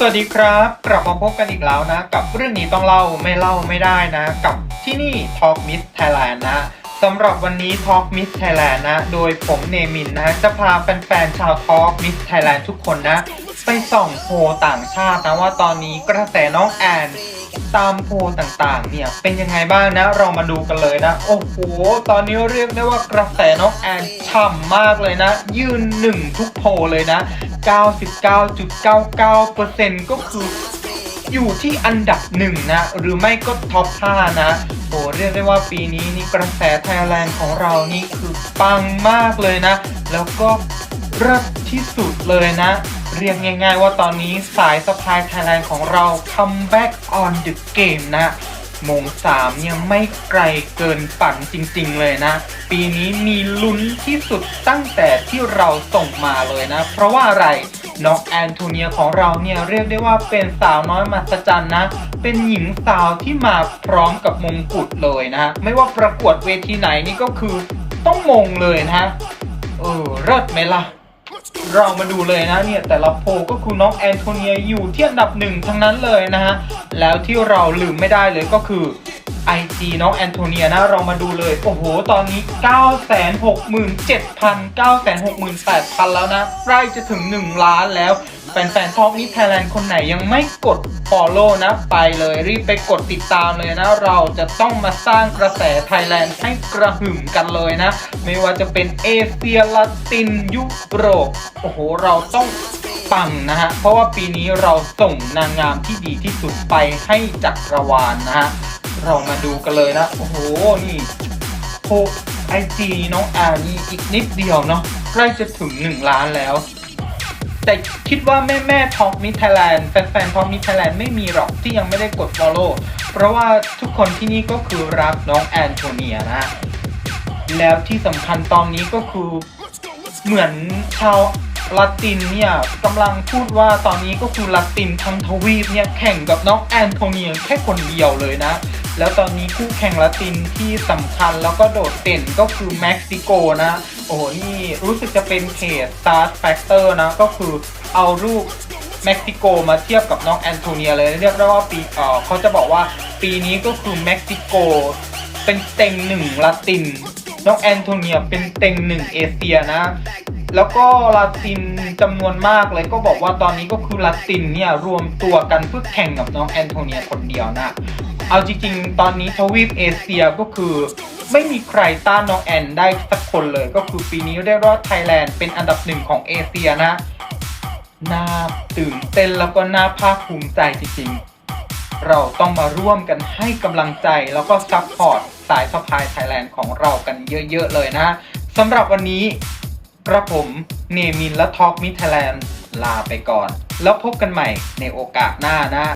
สวัสดีครับกลับมาพบกันอีกแล้วนะ กับเรื่องนี้ต้องเล่าไม่เล่าไม่ได้นะ กับที่นี่ Talk Miss Thailand นะสำหรับวันนี้ Talk Miss Thailand นะ โดยผมเนมินนะจะพาแฟนๆชาว Talk Miss Thailand ทุกคนนะ ไปส่องโพลต่างชาตินะว่าตอนนี้กระแสน้องแอนตามโพลต่างๆ เนี่ยเป็นยังไงบ้างนะ เรามาดูกันเลยนะ โอ้โห ตอนนี้เรียกได้ว่ากระแสน้องแอนฉ่ำมากเลยนะ ยืนหนึ่งทุกโพลเลยนะ 99.99%ก็คืออยู่ที่อันดับหนึ่งนะ หรือไม่ก็ท็อป 5 นะโอ้เรียกได้ว่าปีนี้นี่กระแสไทยแลนด์ของเรานี่คือปังมากเลยนะ แล้วก็เลิศที่สุดเลยนะ เรียกง่ายๆว่าตอนนี้สายสะพายไทยแลนด์ของเรา come back on the game นะ โมงสามเนี่ยไม่ไกลเกินฝันจริงๆเลยนะ ปีนี้มีลุ้นที่สุดตั้งแต่ที่เราส่งมาเลยนะ เพราะว่าอะไรน้องแอนโทเนียของเราเนี่ยเรียกได้ว่าเป็นสาวน้อยมหัศจรรย์นะ เป็นหญิงสาวที่มาพร้อมกับมงกุฎเลยนะ ไม่ว่าประกวดเวทีไหนนี่ก็คือต้องมงเลยนะ เออเลิศไหมล่ะ เรามาดูเลยนะเนี่ยแต่ละโพก็คือน้องแอนโทเนียอยู่ที่อันดับหนึ่งทั้งนั้นเลยนะฮะแล้วที่เราลืมไม่ได้เลยก็คือ IG น้องแอนโทเนียนะ เรามาดูเลย โอ้โห ตอนนี้ 967,000 968,000 แล้วนะใกล้จะถึง 1 ล้านแล้วแฟนๆท็อปนี้ไทยแลนด์คนไหนยังไม่กด Follow นะ ไปเลยรีบไปกดติดตามเลยนะ เราจะต้องมาสร้างกระแสไทยแลนด์ให้กระหึ่มกันเลยนะ ไม่ว่าจะเป็นเอเชียละตินยุโรปโอ้โห เราต้องปังนะฮะ เพราะว่าปีนี้เราส่งนางงามที่ดีที่สุดไปให้จักรวาลนะฮะ เรามาดูกันเลยนะ โอ้โห นี่โพไอจีน้องแอนนี่อีกนิดเดียวเนาะใกล้จะถึง 1 ล้านแล้ว แต่คิดว่าแม่แม่ท็อปมิไทยแลนด์แฟนๆท็อปมิไทยแลนด์ไม่มีหรอกที่ยังไม่ได้กด follow เพราะว่าทุกคนที่นี่ก็คือรักน้องแอนโทเนียนะ แล้วที่สำคัญตอนนี้ก็คือเหมือนชาวละตินเนี่ยกำลังพูดว่าตอนนี้ก็คือละตินทั้งทวีปเนี่ยแข่งกับน้องแอนโทเนียแค่คนเดียวเลยนะ แล้วตอนนี้คู่แข่งละตินที่สำคัญแล้วก็โดดเด่นก็คือเม็กซิโกนะ โอ้โห นี่รู้สึกจะเป็นเพจ Star Factor นะ ก็คือเอารูปเม็กซิโกมาเทียบกับน้องแอนโทเนียเลย เรียกได้ว่าปีเออเขาจะบอกว่าปีนี้ก็คือเม็กซิโกเป็นเต็งหนึ่งละติน น้องแอนโทเนียเป็นเต็งหนึ่งเอเชียนะแล้วก็ลาตินจำนวนมากเลยก็บอกว่าตอนนี้ก็คือลาตินเนี่ยรวมตัวกันเพื่อแข่งกับน้องแอนโทเนียคนเดียวนะ เอาจริงๆ ตอนนี้ทวีปเอเชียก็คือไม่มีใครต้านน้องแอนได้สักคนเลย ก็คือปีนี้ได้รอดไทยแลนด์เป็นอันดับหนึ่งของเอเชียนะ น่าตื่นเต้นแล้วก็น่าภาคภูมิใจจริงๆ เราต้องมาร่วมกันให้กำลังใจแล้วก็ซัพพอร์ตสายสะพายไทยแลนด์ของเรากันเยอะๆเลยนะสำหรับวันนี้กระผมเนมินและทอกมิไทยแลนด์ลาไปก่อน แล้วพบกันใหม่ในโอกาสหน้านะ